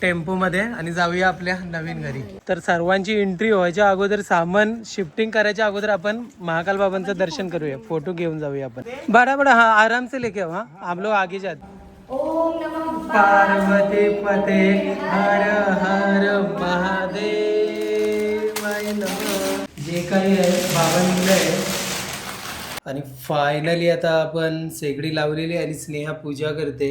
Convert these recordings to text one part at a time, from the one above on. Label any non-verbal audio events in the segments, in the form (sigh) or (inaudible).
Tempo मध्ये आणि जाऊया आपल्या नवीन घरी. तर सर्वांची एंट्री व्हायच्या अगोदर सामान शिफ्टिंग करायच्या अगोदर आपण महाकाल बाबांचं दर्शन करूया. फोटो घेऊन जाऊया आपण. बडा बडा हा आराम से लेके हा. हम लोग आगे जाते पार्वती पते हर हर महादेव जे काही आहे आहे. आणि फायनली आता आपण शेगडी लावलेली आहे आणि स्नेहा पूजा करते.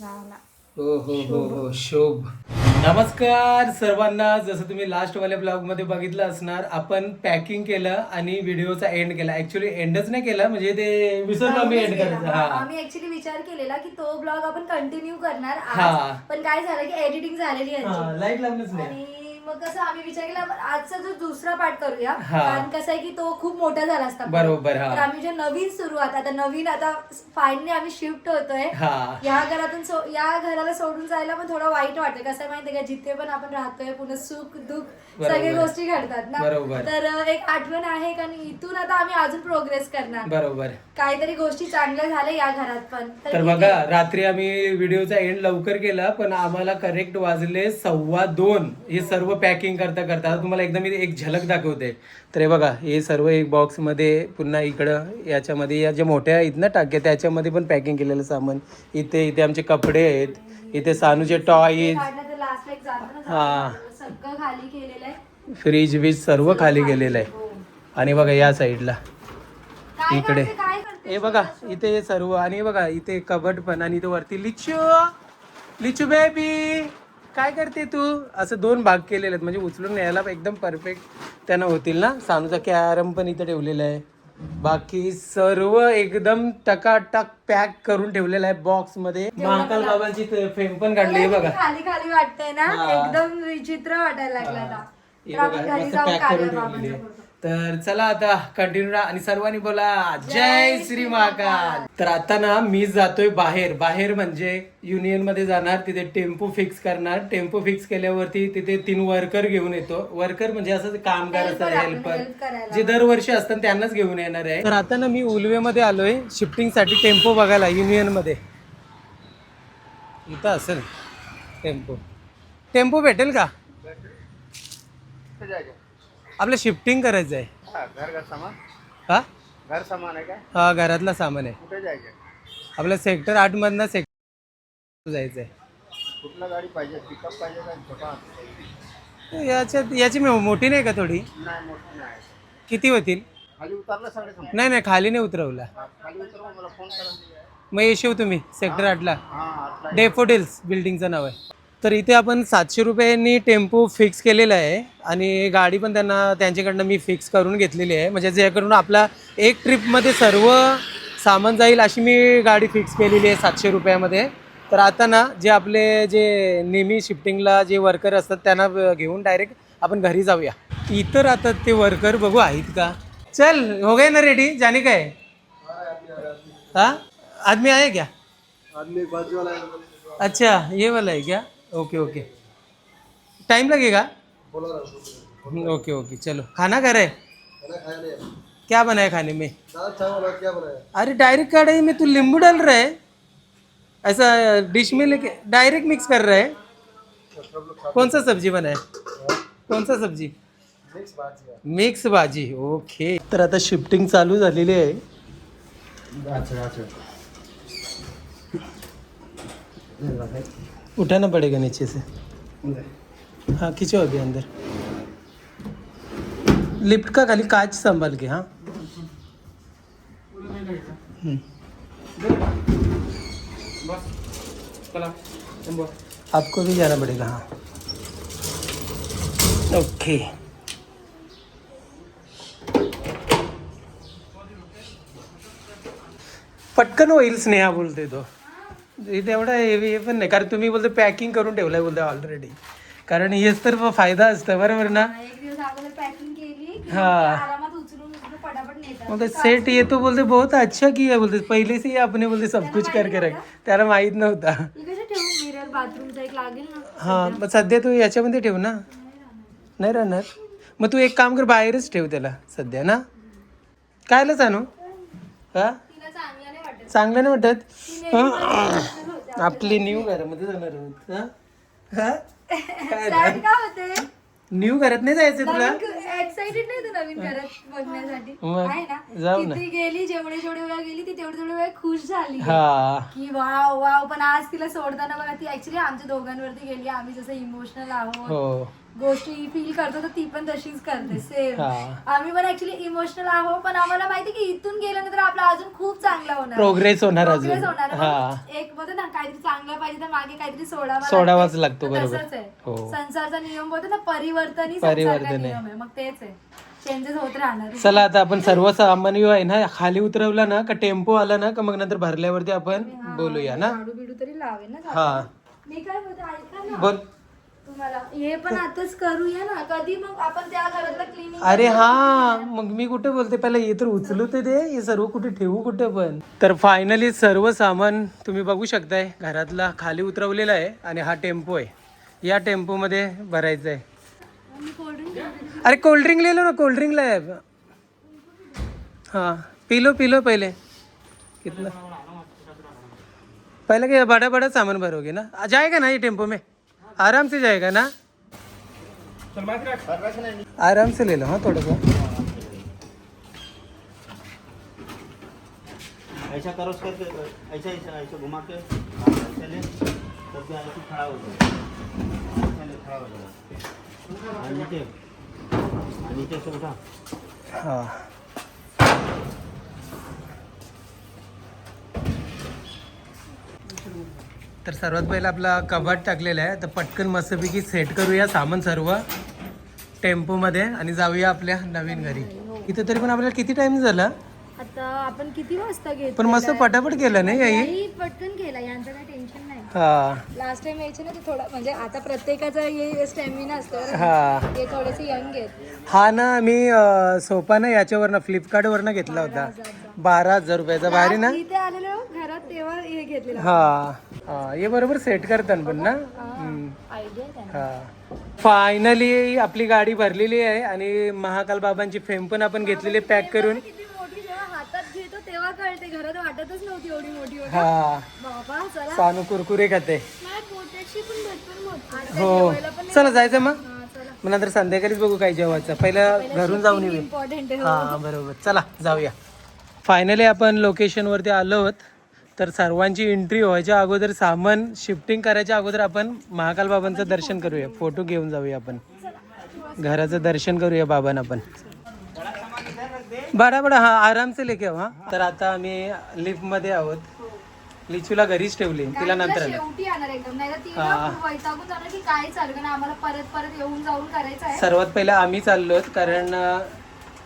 हो हो हो हो शोभ. नमस्कार सर्वांना. जसं तुम्ही लास्ट वाल्या ब्लॉगमध्ये बघितलं असणार आपण पॅकिंग केलं आणि व्हिडिओचा एंड केला. ऍक्च्युली एंडच नाही केला म्हणजे ते विसरलो मी एंड करायचं. हा. आम्ही ऍक्च्युली विचार केलेला की तो ब्लॉग आपण कंटिन्यू करणार हा. पण काय झालं की एडिटिंग झालेली आहे हा लाइट नाही. आणि मग कसं आम्ही विचार केला आजचा जो दुसरा पार्ट करूया हा. कारण कसं आहे की तो खूप मोठा झाला असता बरोबर, हा. तर आम्ही जे नवीन सुरुवात आता नवीन आता फायनली आम्ही शिफ्ट होतोय हा या घरातून सो- या घराला सोडून जायला पण थोडं वाईट वाटतं कसं आहे माहितीये का जिथे पण आपण राहतोय पुन्हा सुख दुःख बरोबर. सगळ्या गोष्टी घडतात ना बरोबर. तर अं, एक आठवण आहे कारण इथून आता आम्ही अजून प्रोग्रेस करणार बरोबर काहीतरी गोष्टी चांगल्या झाल्या या घरात पण तर ठीक बघा आहे. रात्री आम्ही व्हिडिओचा एंड लवकर केला पण आम्हाला करेक्ट वाजले सव्वा दोन हे सर्व पॅकिंग करता करता आता तुम्हाला एकदम मी एक झलक दाखवते. तर हे बघा हे सर्व एक बॉक्समध्ये पुन्हा इकडं याच्यामध्ये या ज्या मोठ्या आहेत ना टाक्या त्याच्यामध्ये पण पॅकिंग केलेलं सामान. इथे इथे आमचे कपडे आहेत इथे सानूचे ना, हा. फ्रीज बीज सर्व खाली गेलेलं आहे. हो. आणि बघा या साईडला इकडे. हे बघा इथे हे सर्व. आणि बघा इथे कबड पण आणि इथे वरती लिचू लिचू बेबी काय करते तू? असं दोन भाग केलेले आहेत. म्हणजे उचलून न्यायला एकदम परफेक्ट त्यांना होतील ना? सानूचा कॅरम पण इथे ठेवलेला आहे. बाकी सर्व एकदम टकाटक पॅक करून ठेवलेलं आहे बॉक्समध्ये. महाकाल बाबांची फेम पण काढली हे बघा. खाली खाली वाटतंय ना. एकदम विचित्र वाटायला लागला आता. हे. बघा मस्त पॅक करून ठेवलेली आहे. तर चला आता कंटिन्यू आणि सर्वांनी बोला. जय श्री महाकाल. तर आता ना मी जातोय बाहेर. बाहेर म्हणजे युनियनमध्ये जाणार तिथे टेम्पो फिक्स करणार. टेम्पो फिक्स केल्यावरती तिथे तीन वर्कर घेऊन येतो. वर्कर म्हणजे असं कामगार असतात Helper, आपण हेल्पर. जे दरवर्षी असतात त्यांनाच घेऊन येणार आहे. तर आता ना मी उलवे मध्ये आलोय. शिफ्टिंगसाठी टेम्पो बघायला युनियनमध्ये. इथं असेल टेम्पो. टेम्पो भेटेल का? आपलं शिफ्टिंग करायचं आहे. घर का सामान? हा? घर सामान है क्या हा घरातला सामान आहे. कुठे जायचं आपलं सेक्टर आठ मधनं सेक्टर जायचं आहे कुठला गाडी पाहिजे? पिकअप पाहिजे का छोटा? याच्यात याची मो- मोठी नाही का थोडी? नाही मोठी नाही. किती होतील? खाली उतरलं नाही नाही खाली नाही उतरवला. खाली उतरव मला फोन करा. मग येशीव तुम्ही सेक्टर आठला. हा आतला डेफोडिल्स बिल्डिंगचं नाव आहे. तर इथे आपण सातशे रुपयांनी टेम्पो फिक्स केलेला आहे. आणि गाडी पण त्यांना त्यांच्याकडनं मी फिक्स करून घेतलेली आहे. म्हणजे जेणेकरून आपला एक ट्रिपमध्ये सर्व सामान जाईल अशी मी गाडी फिक्स केलेली आहे सातशे रुपयामध्ये. तर आता ना जे आपले जे नेहमी शिफ्टिंगला जे वर्कर असतात त्यांना घेऊन डायरेक्ट आपण घरी जाऊया. इतर आता ते वर्कर बघू आहेत का? चल हो गए ना रेडी जाने का है हाँ? आदमी आए क्या? आदमी अच्छा ये वाला है क्या? Okay okay. टाइम लगेगा? ओके ओके चलो. खाना खा रहे? खाया क्या बनाया खाने में? क्या बनाया? अरे डायरेक्ट कढ़ाई में तू नींबू डाल रहा है। ऐसा डिश में लेके डायरेक्ट मिक्स कर रहा है। कौन सा सब्जी बनाया? कौन सा सब्जी? मिक्स भाजी मिक्स भाजी ओके. तर आता शिफ्टिंग चालू झालेली आहे. अच्छा अच्छा. उठाना पड़ेगा नीचे से। हाँ खींचो अभी अंदर। लिफ्ट का खाली कांच संभाल के हाँ। हम्म. आपको भी जाना पड़ेगा हाँ। ओके। पटकन होईल स्नेहा बोलते तो। इथे एवढा हे पण नाही. कारण तुम्ही बोलते पॅकिंग करून ठेवलंय बोलते ऑलरेडी कारण हेच तर फायदा असतं बरोबर ना? की हा. बोलते सेट ये तो बोलते बहुत अच्छा किया बोलते. पहले से ही आपने बोलते सब कुछ करके रख त्याला माहीत नव्हता. हे मग सध्या तू याच्यामध्ये ठेव ना. नाही राहणार. मग तू एक काम कर बाहेरच ठेव त्याला सध्या ना. कायला सांगू हा? तिला चांगलं नाही वाटत? ती आपली न्यू घरामध्ये जाणार आहोत. हा? हा? काय Sad का होते? न्यू घरात नाही जायचं तुला? एक्साइटेड नाही तू नवीन घरात बघण्यासाठी? मग आहे ना? जाऊ ना. किती गेली जेवढे जेवढे वेळा गेली ती तेवढे तेवढे वेळ खुश झाली. हा. की वाव वाव पण आज तिला सोडताना बघा ती ऍक्च्युली आमच्या दोघांवरती गेली. आम्ही जसं इमोशनल आहोत. हो. गोष्टी फील करतो तर ती पण तशीच करते सेम हा. आम्ही पण ऍक्च्युली इमोशनल आहोत पण आम्हाला माहिती की इथून गेल्यानंतर आपला अजून खूप चांगला होणार. प्रोग्रेस होणार Progress अजून. होणार. हा. मग एक बोलतो ना काहीतरी चांगलं पाहिजे तर मागे काहीतरी सोडावा सोडावाच लागते. बरोबर. तसंच आहे. हो. संसारचा नियम बोलतो ना परिवर्तन ही परिवर्तन आहे. नियम आहे. मग तेच आहे. चेंजेस होत राहणार. चला आता आपण सर्व सामान्य आहे ना खाली उतरवला ना का टेम्पो आला ना का मग नंतर भरल्यावरती आपण बोलूया ना? झाडू बिडू तरी लावेल ना हा. मी काय बोलते ऐका ना. बोल. हे पण आताच करूया ना. कधी मग आपण त्या घरातलं क्लिनिंग अरे हा मग मी कुठे बोलते? पहिला हे तर उचलू ते दे. हे सर्व कुठे ठेवू कुठे पण. तर फायनली सर्व सामान तुम्ही बघू शकताय. घरातला खाली उतरवलेला आहे आणि हा टेम्पो आहे. या टेम्पो मध्ये भरायचं आहे अरे कोल्ड्रिंक लिहिलो ना कोल्ड्रिंक ला आहे. हाँ पी लो पी लो पहले. कितना? पहले क्या बड़ा बड़ा सामान भरोगे ना? आ, जाएगा ना ये टेम्पो में आराम से जाएगा ना आराम से ले लो हाँ थोड़ा सा ऐसा करो उसका ऐसा ऐसा ऐसा घुमा के। हाँ, ऐसा ले तब भी ऐसे खड़ा हो जाए ऐसा ले, खड़ा हो जाए हाँ, नीचे। हाँ, नीचे से उठा। हा। तर सर्वात पहिला आपला कबाट टाकलेला आहे. तर पटकन मस्तपैकी सेट करूया सामान सर्व टेम्पोमध्ये आणि जाऊया आपल्या नवीन घरी. इथं तरी पण आपल्याला किती टाइम झाला? आता आपण किती वाजता घेतो पण मस्त पटापट केलं नाही पटकन केला. यांचं काही टेन्शन नाही. हा. लास्ट टाइम यायचे ना ते थोडा म्हणजे आता प्रत्येकाचा हे स्टॅमिना असतो? हा. ते थोडेसे यंग आहेत. हा ना मी अं, सोफा ना याच्यावरनं फ्लिपकार्टवरनं घेतला होता. बारा हजार रुपयाचा भारी ना? इथे आलेलो घरात तेव्हा हे घेतलेलं. हा. हा हे बरोबर सेट करतात पण ना? हम्म. आयडिया त्यांना हा. फायनली आपली गाडी भरलेली आहे आणि महाकाल बाबांची फेम पण आपण घेतलेली पॅक करून. किती मोठी जेव्हा हातात घेतो तेव्हा कळते घरात वाटतच नव्हती एवढी मोठी होती हा. बाबा चला. सानू कुरकुरे खाते. माझ्या पोटाची पण भरपूर मोठी. हो. चला जायचं मग? मग नंतर संध्याकाळीच बघू काय जेवायचं. पहिलं घरून जाऊन येऊ इम्पॉर्टंट आहे. हा बरोबर. चला जाऊया. फायनली आपण लोकेशनवरती आलो आहोत. तर सर्वांची एंट्री व्हायच्या अगोदर सामान शिफ्टिंग करायच्या अगोदर आपण महाकाल बाबांचं दर्शन करूया. फोटो घेऊन जाऊया आपण. घराचं दर्शन करूया बाबांना आपण बडा बडा हा आराम से लेके हा. तर आता आम्ही लिफ्टमध्ये आहोत. लिचूला घरीच ठेवली. तिला नंतर सर्वात पहिला आम्ही चाललो कारण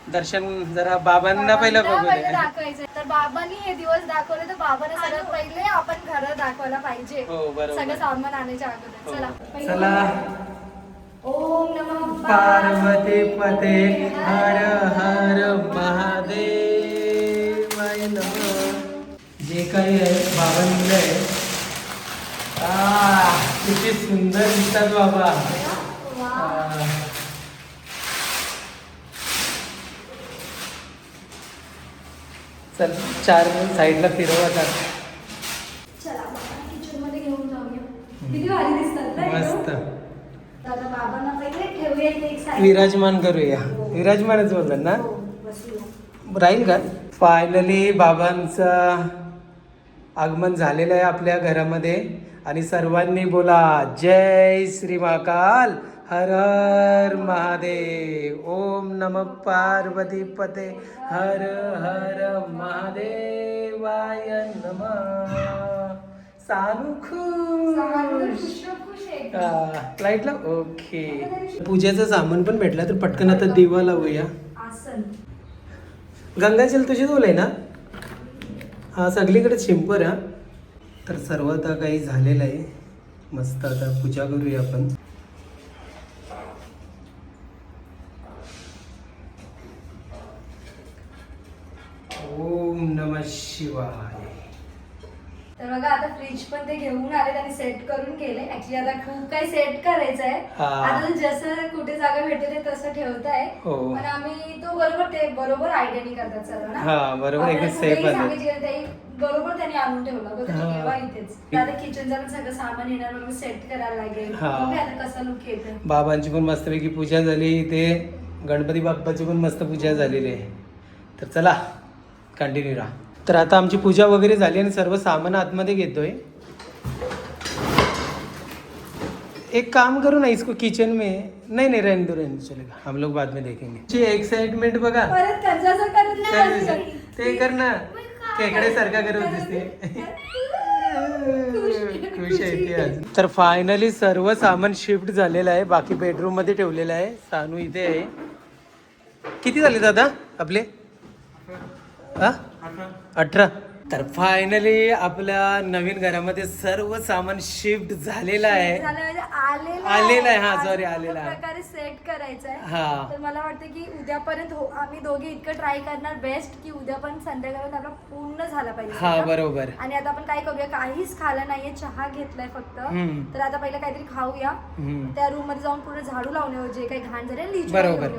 दर्शन जरा बाबांना पहिलं बघू पहिले दे दाखवायचं तर बाबांनी हे दिवस दाखवले तर बाबांना सगळ्यात पहिले आपण घर दाखवायला पाहिजे. हो बरोबर. सगळं सामान आणायच्या अगोदर. चला. पहिले चला. ओम नमः पार्वती पते हर हर महादेवाय नमः. जे काही आहे बाबांनी आहे. आ, किती सुंदर दिसतात बाबा. चल चार साईडला फिरवतात? मस्त. विराजमान करूया. विराजमानच बोलतात ना? हो. राहील का? फायनली बाबांचं आगमन झालेलं आहे आपल्या घरामध्ये. आणि सर्वांनी बोला जय श्री महाकाल. हर हर महादेव ओम नम पार्वती पते। हर हर महादेवाय नम। सानू खुश. लाईटला ओके. पूजेचं सामान पण भेटलं तर पटकन आता दिवा लावूया. गंगाजल तुझी बोल आहे ना? हा सगळीकडे शिंपर हा तर सर्व आता काही झालेलं आहे. मस्त आता पूजा करूया आपण. तर बघा आता फ्रीज पण ते घेऊन आले आणि सेट करून गेले ऍक्च्युली आता खूप काही सेट करायचं आहे. आता जसं कुठे जागा भेटते ते तसं ठेवताय. हो. पण आम्ही तो बरोबर ते बरोबर आयडियानी करतात सर्व ना? हा, बरोबर. बरोबर त्यांनी आणून ठेवलं. हा. ठेवा इथेच आता किचनचं पण सगळं सामान येणार बरोबर सेट करायला लागेल. आता कसा लुक येते. बाबांची पण मस्तपैकी पूजा झाली. इथे गणपती बाप्पाची पण मस्त पूजा झालेली आहे. तर चला कंटिन्यू राहा. तर आता आमची पूजा वगैरे झाली आणि सर्व सामान आतमध्ये घेतोय. एक काम करो ना इसको किचन में नहीं नहीं रहने दो रहने दो चलेगा हम लोग बाद में देखेंगे. जी एक्साइटमेंट बघा. ते- कर ना. खेकडे सारखा करत दिसते. (laughs) खुश आहे ती अजून. तर फायनली सर्व सामान शिफ्ट झालेलं आहे. बाकी बेडरूममध्ये ठेवलेलं आहे. सानू इथे आहे. किती झाले दादा आपले? हा? अठरा. तर फायनली आपल्या नवीन घरामध्ये सर्व सामान शिफ्ट झालेलं आहे झालं म्हणजे आलेलं आलेलं आहे, हा, अशा आलेलं आहे. प्रकारे सेट करायचं आहे हा. तर मला वाटतं की उद्यापर्यंत हो आम्ही दोघे इतकं ट्राय करणार बेस्ट की उद्या पण संध्याकाळपर्यंत आपला पूर्ण झाला पाहिजे हा. बरोबर आणि आता आपण काय करूया काहीच खाल्लं नाहीये चहा घेतलाय फक्त. तर आता पहिलं काहीतरी खाऊया. त्या रूममध्ये जाऊन पूर्ण झाडू लावणे जे काही घाण झाले बरोबर.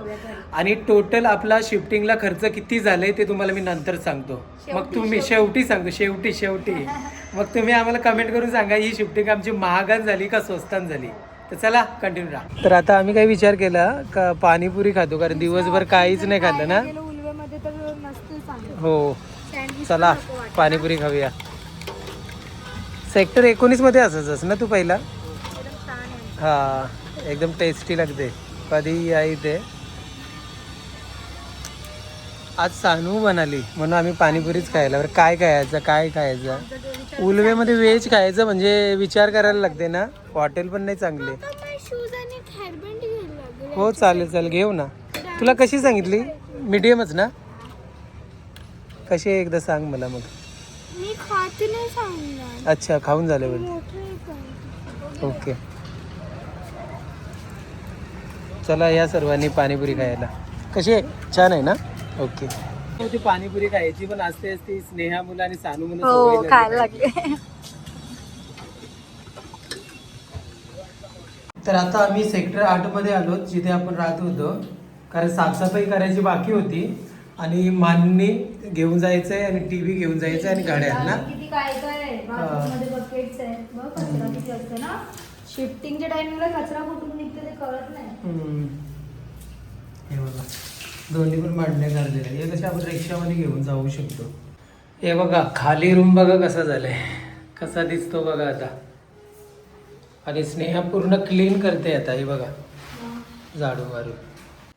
आणि टोटल आपला शिफ्टिंगला खर्च किती झालाय ते तुम्हाला मी नंतर सांगतो मग तुम्ही शेवटी. शेवटी सांगतो शेवटी शेवटी. मग तुम्ही आम्हाला कमेंट करून सांगा ही शिफ्टिंग आमची महागात झाली का स्वस्तात झाली? तर चला कंटिन्यू राहा. तर आता आम्ही काय विचार केला का पाणीपुरी खातो कारण दिवसभर काहीच नाही खाल्लं ना? हो. चला. पाणीपुरी खाऊया. सेक्टर एकोणीसमध्ये असायचंस ना तू पहिला. हा एकदम टेस्टी लागते. कधी या इथे. आज सानू म्हणाली म्हणून आम्ही पाणीपुरीच खायला. बरं काय खायचं काय खायचं? उलवेमध्ये व्हेज खायचं म्हणजे विचार करायला लागते ना. हॉटेल पण नाही चांगले. हो चालेल चालेल. घेऊ ना. तुला कशी सांगितली? मीडियमच ना? कशी एकदा सांग मला मग. अच्छा खाऊन झालं बरं. ओके. चला या सर्वांनी पाणीपुरी खायला. कशी आहे? छान आहे ना? ओके. ती पाणीपुरी खायची पण असते असते स्नेहा मुलं आणि सानू मुलं हो सवय खायला लागली. लागले तर आता आम्ही सेक्टर आठमध्ये आलो जिथे आपण राहत होतो. कारण साफसफाई करायची बाकी होती आणि माननी घेऊन जायचंय आणि टीव्ही घेऊन जायचंय आणि गाड्या आहेत ना? किती काय काय आहे? बाथरूममध्ये बकेट्स आहेत बघ कचरा किती असतो ना? शिफ्टिंगच्या टायमिंगला कचरा कुठून निघते ते कळत नाही. हम्म. हे बघा. दोन्ही पण मांडण्या काढलेल्या हे कसे आपण रिक्षामध्ये घेऊन जाऊ शकतो. हे बघा खाली रूम बघा कसा झालाय. कसा दिसतो बघा आता. आणि स्नेहा पूर्ण क्लीन करते आता हे बघा. झाडू मारून.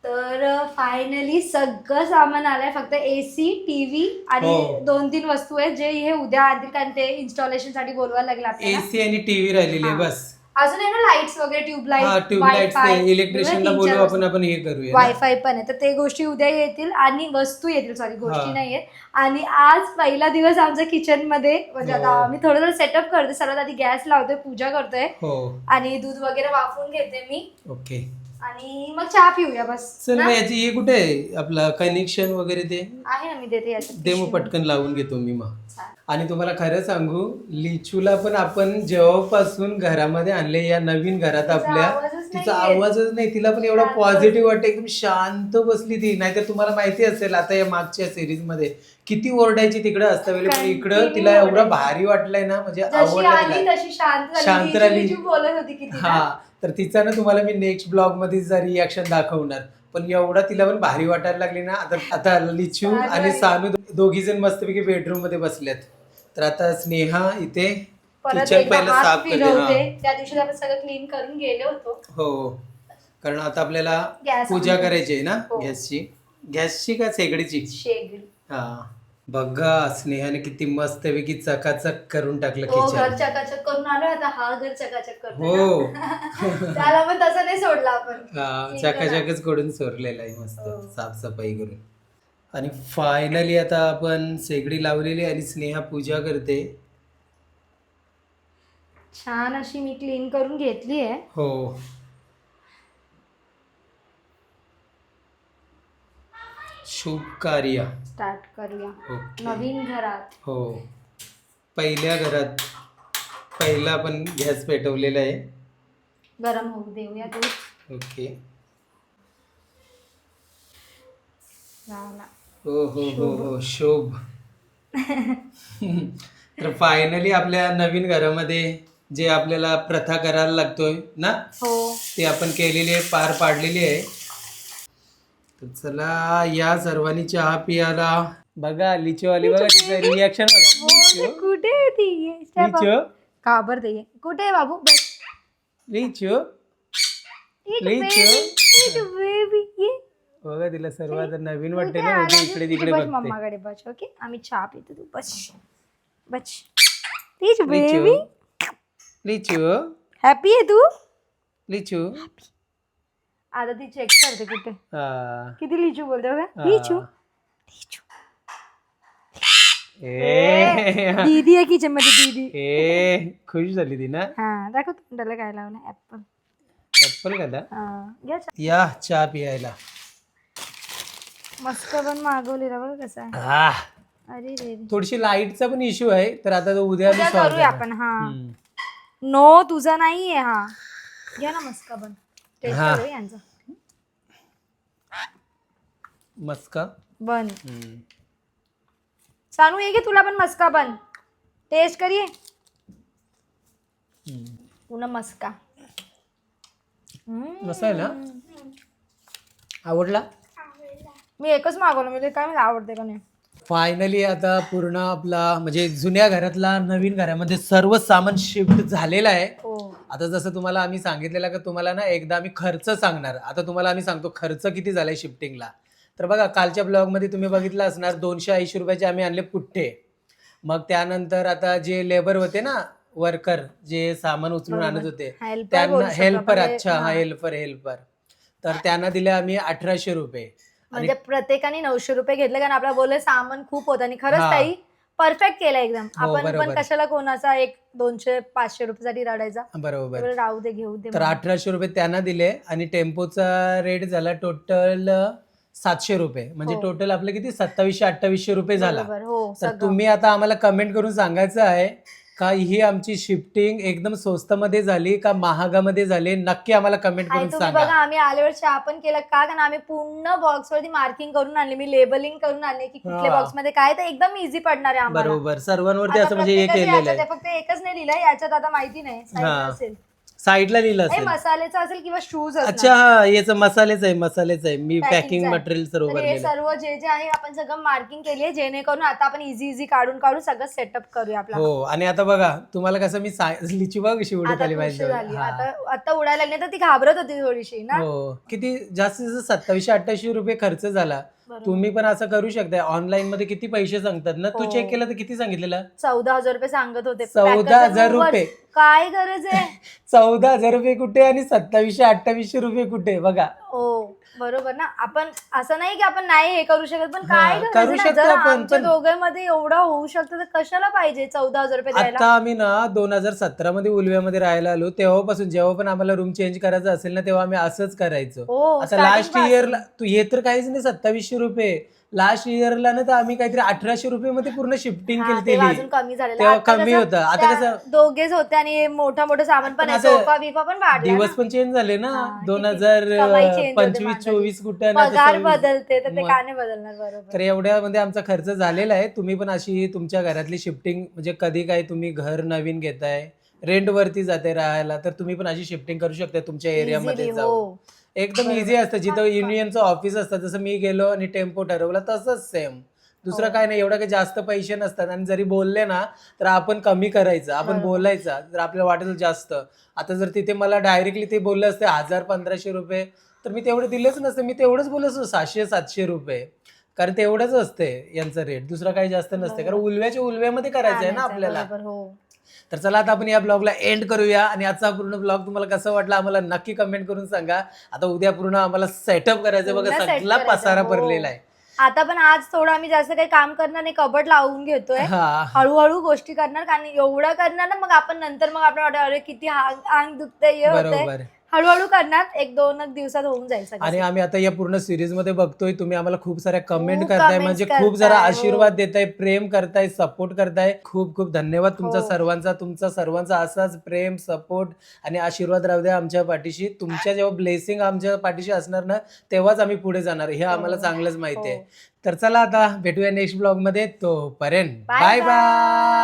तर फायनली सगळं सामान आलंय. फक्त एसी टीव्ही आणि हो. दोन तीन वस्तू आहेत जे हे उद्या आधी कारण ते इन्स्टॉलेशनसाठी बोलवायला लागलं एसी आणि टीव्ही राहिलेली आहे. बस. अजून आहे ना लाईट्स वगैरे ट्यूबलाईट ट्यूबलाईट इलेक्ट्रिशियनला बोलू आपण आपण हे करूया. वायफाय पण आहे तर ते गोष्टी उद्या येतील आणि वस्तू येतील सॉरी गोष्टी. नाही आहेत आणि आज पहिला दिवस आमचा किचनमध्ये म्हणजे आता हो. आम्ही थोडं थोडं सेटअप करते सर्वात आधी गॅस लावतोय पूजा करतोय हो आणि दूध वगैरे वाफवून घेते मी ओके आणि मग चहा पिऊया बस? मग याची हे कुठे आहे आपलं कनेक्शन वगैरे ते आहे ना मी देते ते मग पिशवी. पटकन लावून घेतो मी मग. आणि तुम्हाला खरं सांगू लिचूला पण आपण जेव्हापासून घरामध्ये आणले या नवीन घरात आपल्या आवाजच तिचा नाहीये. आवाजच नाही तिला पण एवढा शांत पॉझिटिव्ह वाटतं एकदम शांत बसली ती नाहीतर तुम्हाला माहिती असेल आता या मागच्या सिरीजमध्ये किती ओरडायची तिकडे असता वेळी पण इकडं Continue तिला एवढं ओरडायची. भारी वाटलंय ना म्हणजे जशी आवडलं आली तिला. तशी शांत झाली. शांत लिचू- राहिली. लिचू बोलत होती किती ना. हा तर तिचा ना तुम्हाला मी नेक्स्ट ब्लॉगमध्ये रिॲक्शन दाखवणार पण एवढा तिला पण भारी वाटायला लागली ना आता आता लिचू. आणि सानू दोघी जण मस्तपैकी बेडरूममध्ये बसल्यात तर आता स्नेहा इथे परत किचन एकदा पहिलं हात साफ करते फिरवते हा. त्या दिवशी आपण सगळं क्लीन करून गेलो होतो. हो. कारण आता आपल्याला गॅस पूजा. करायची आहे ना हो. गॅसची. गॅसची का शेगडीची? शेगडी. हा. बघा स्नेहाने किती मस्तपैकी चकाचक करून टाकलं हो घर किचन चकाचक करून आलो आता. हा घर चकाचक करतो हो. (laughs) त्याला पण तसं नाही सोडला आपण. हा, ठीक आहे ना? चकाचकच करून सोडलेला आहे मस्त. हो. साफसफाई करून. आणि फायनली आता आपण शेगडी लावलेली आणि स्नेहा पूजा करते. छान अशी मी क्लीन करून घेतली आहे. हो. शुभ कार्य. स्टार्ट करूया. ओके नवीन घरात. हो. पहिल्या घरात. पहिला आपण गॅस पेटवलेला आहे. गरम होऊ देऊया तू ओके हो हो हो हो शोभ. तर फायनली आपल्या नवीन घरामध्ये जे आपल्याला प्रथा करायला लागतोय ना? हो. ते आपण केलेली आहे पार पाडलेली आहे. तर चला या सर्वांनी चहा पियाला. बघा लिचोवाली बघा तिचं रिॲक्शन बघा. लिचो. कुठे आहे ती? ये, लिचो. घाबरते ये. कुठे आहे बाबू? बस. लिचो. इट लिचो. बेबी इट बेबी ये बघा तिला सर्व आता नवीन वाटते ना म्हणजे? इकडे तिकडे बघते. मम्माकडे बस ओके? आम्ही चहा पितो तू बस. बस. लिचो. बेबी लिचो. हॅपी आहे तू? लिचू. आता ती चेक करते कुठे. हा. किती लिचू बोलते बघा. हा. लिचू. लिचू. ए. दीदी आहे किचनमध्ये दीदी. ए खुश झाली ती ना? हा दाखव तोंडाला काय लावलं ऍपल ऍपल కదా घ्या चहा. या चहा पियायला. मस्त पण मागवलेला बघा कसा हा अरे रे रे. थोडीशी लाईटचा पण इश्यू आहे तर आता तो उद्या मी उद्या solve करूया. आपण हा हम्म. नो तुझा नाहीये हा घ्या ना मस्का पण टेस्ट हा. करूया यांचा मस्का बन हम्म. सानू ये घे तुला पण मस्का बन टेस्ट करिये हम्म. पुन्हा मस्का हम्म. मस्त आहे ना आवडला मी एकच मागवलं म्हणजे काय मला आवडते का नाही? फायनली आता पूर्ण आपला म्हणजे जुन्या घरातला नवीन घरामध्ये सर्व सामान शिफ्ट झालेलं आहे. हो. आता जसं तुम्हाला आम्ही सांगितलेलं का तुम्हाला ना एकदा आम्ही खर्च सांगणार. आता तुम्हाला आम्ही सांगतो खर्च किती झालाय शिफ्टिंगला तर बघा कालच्या ब्लॉगमध्ये तुम्ही बघितलं असणार दोनशे ऐंशी रुपयाचे आम्ही आणले पुठ्ठे. मग त्यानंतर आता जे लेबर होते ना वर्कर जे सामान उचलून बरोबर. आणत होते त्यांना हेल्पर अच्छा हा हेल्पर हेल्पर तर त्यांना दिले आम्ही अठराशे रुपये. म्हणजे प्रत्येकाने नऊशे रुपये घेतले कारण आपला बोलले सामान खूप होतं आणि खरंच हा. ताई परफेक्ट केलं एकदम हो, आपण पण बरोबर. कशाला कोणाचा एक दोनशे पाचशे रुपयासाठी रडायचा बरोबर बरं, राहू दे घेऊ दे तर म्हणून. अठराशे रुपये त्यांना दिले आणि टेम्पोचा रेट झाला टोटल सातशे रुपये म्हणजे हो. टोटल आपलं किती सत्तावीसशे अठ्ठावीसशे रुपये झाला बरोबर हो तर सगळं. तुम्ही आता आम्हाला कमेंट करून सांगायचं आहे का ही आमची शिफ्टिंग एकदम स्वस्तमध्ये झाली का महागामध्ये झाली? नक्की आम्हाला कमेंट आणि करून तुम्ही बघा सांगा आम्ही आल्यावर चहा पण केला. का? कारण आम्ही पूर्ण बॉक्स वरती मार्किंग करून आणले. मी लेबलिंग करून आणले की कुठल्या हा. बॉक्समध्ये काय तर एकदम इझी पडणार आहे आम्हाला. बरोबर. सर्वांवरती आता असं म्हणजे हे प्रत्येकाच्या केलेलं याच्यात आहे. आहे, फक्त एकच नाही लिहिलंय याच्यात आता माहिती नाही. हा. असेल. साईडला लिहिलं हे असेल. मसाल्याचं असेल किंवा शूज अच्छा हा याचं मसालेच आहे मसालेच आहे. मी Packing पॅकिंग चं आहे. मटेरियल सर्व तर हे भरलेलं. सर्व जे जे आहे आपण सगळं मार्किंग केली आहे. जेणेकरून आता आपण इझी इझी काढून काढून सगळं सेटअप करूया आपला. हो आणि आता बघा तुम्हाला कसं मी लिची बघ कशी उडत आता आली झाली. हा. आता आता उडायला लागली तर ती घाबरत होती थोडीशी ना. हो. किती जास्तीत जास्त सत्तावीसशे अठ्ठावीसशे रुपये खर्च झाला. तुम्ही पण असं करू शकता ऑनलाईन मध्ये किती पैसे सांगतात ना? तू हो. चेक केलं तर किती सांगितलेलं? चौदा हजार रुपये सांगत होते. चौदा Packers हजार वर- रुपये. काय गरज आहे? (laughs) चौदा हजार रुपये कुठे आणि सत्तावीसशे अठ्ठावीसशे रुपये कुठे? बघा. हो. बरोबर ना आपण असं नाही की आपण नाही हे करू शकत पण हा, काय करू? शकतो आपण, पण- दोघांमध्ये एवढं होऊ शकतं तर कशाला पाहिजे चौदा हजार रुपये द्यायला आता आम्ही ना दोन हजार सतरा मध्ये उलव्यामध्ये राहायला आलो तेव्हापासून जेव्हा पण आम्हाला रूम चेंज करायचं असेल ना तेव्हा आम्ही असंच करायचो हो आता starting लास्टपासून. इयरला तू हे तर काहीच नाही सत्तावीसशे रुपये लास्ट इयरला ना तर आम्ही काहीतरी अठराशे रुपये मध्ये पूर्ण शिफ्टिंग हा, केली तेव्हा अजून कमी झालेलं तेव्हा आता कमी कसं होतं. आता त्या कसं- दोघेच होते आणि मोठा मोठं सामान पण पण आहे आता सोफा बिफा पण वाढला दिवस ना. पण चेंज झाले ना हा, दोन किती हजार कमाई change होते पंचवीस माणसाची. चोवीस कुठे पगार सव्वीस. बदलते तर ते मग. का नाही बदलणार बरोबर तर एवढ्यामध्ये आमचा खर्च झालेला आहे तुम्ही पण अशी तुमच्या घरातली शिफ्टिंग म्हणजे कधी काय तुम्ही घर नवीन घेताय रेंट वरती जाते राहायला तर तुम्ही पण अशी शिफ्टिंग करू शकता तुमच्या एरियामध्ये जाऊन हो एकदम. इझी असतं. जिथं युनियनचं ऑफिस असतं जसं मी गेलो आणि टेम्पो ठरवला तसंच सेम दुसरं हो. काय नाही एवढं काही जास्त पैसे नसतात. आणि जरी बोलले ना तर आपण कमी करायचं आपण. बोलायचं जर आपल्याला वाटेल जास्त. आता जर तिथे मला डायरेक्टली ते बोलले असते हजार पंधराशे रुपये तर मी तेवढे दिलेच नसते. मी तेवढंच बोलत असतो सातशे सातशे रुपये. कारण तेवढंच असते यांचं रेट दुसरं काही जास्त नसते. कारण उलव्याच्या उलव्यामध्ये करायचं आहे ना आपल्याला. तर चला आता आपण या ब्लॉगला एंड करूया आणि आजचा पूर्ण ब्लॉग तुम्हाला कसं वाटला आम्हाला नक्की कमेंट करून सांगा. आता उद्या पूर्ण आम्हाला सेटअप करायचं बघा पूर्ण set सगळा करायचं, पसारा हो. भरलेला आहे. आता पण आज थोडं आम्ही जास्त काही काम करणार नाही कबड लावून घेतोय. हा. हळूहळू गोष्टी करणार कारण एवढं करणार ना मग आपण नंतर मग आपण वाटत अरे किती अंग अंग दुखतंय हे होतंय. बरोबर. हळूहळू करणार एक दोन दिवसात होऊन जाईल सगळं आणि आम्ही आता या पूर्ण सिरीजमध्ये बघतोय तुम्ही आम्हाला खूप साऱ्या कमेंट खूप करताय comments म्हणजे खूप सारा करताय, आशीर्वाद हो. देताय प्रेम करताय सपोर्ट करताय खूप खूप धन्यवाद तुमचा हो. सर्वांचा तुमचा सर्वांचा असाच प्रेम सपोर्ट आणि आशीर्वाद राहू द्या आमच्या पाठीशी तुमच्या जेव्हा ब्लेसिंग आमच्या पाठीशी असणार ना तेव्हाच आम्ही पुढे जाणार हे आम्हाला हो. चांगलंच माहिती आहे हो. तर चला आता भेटूया नेक्स्ट ब्लॉगमध्ये तोपर्यंत Bye बाय bye. बाय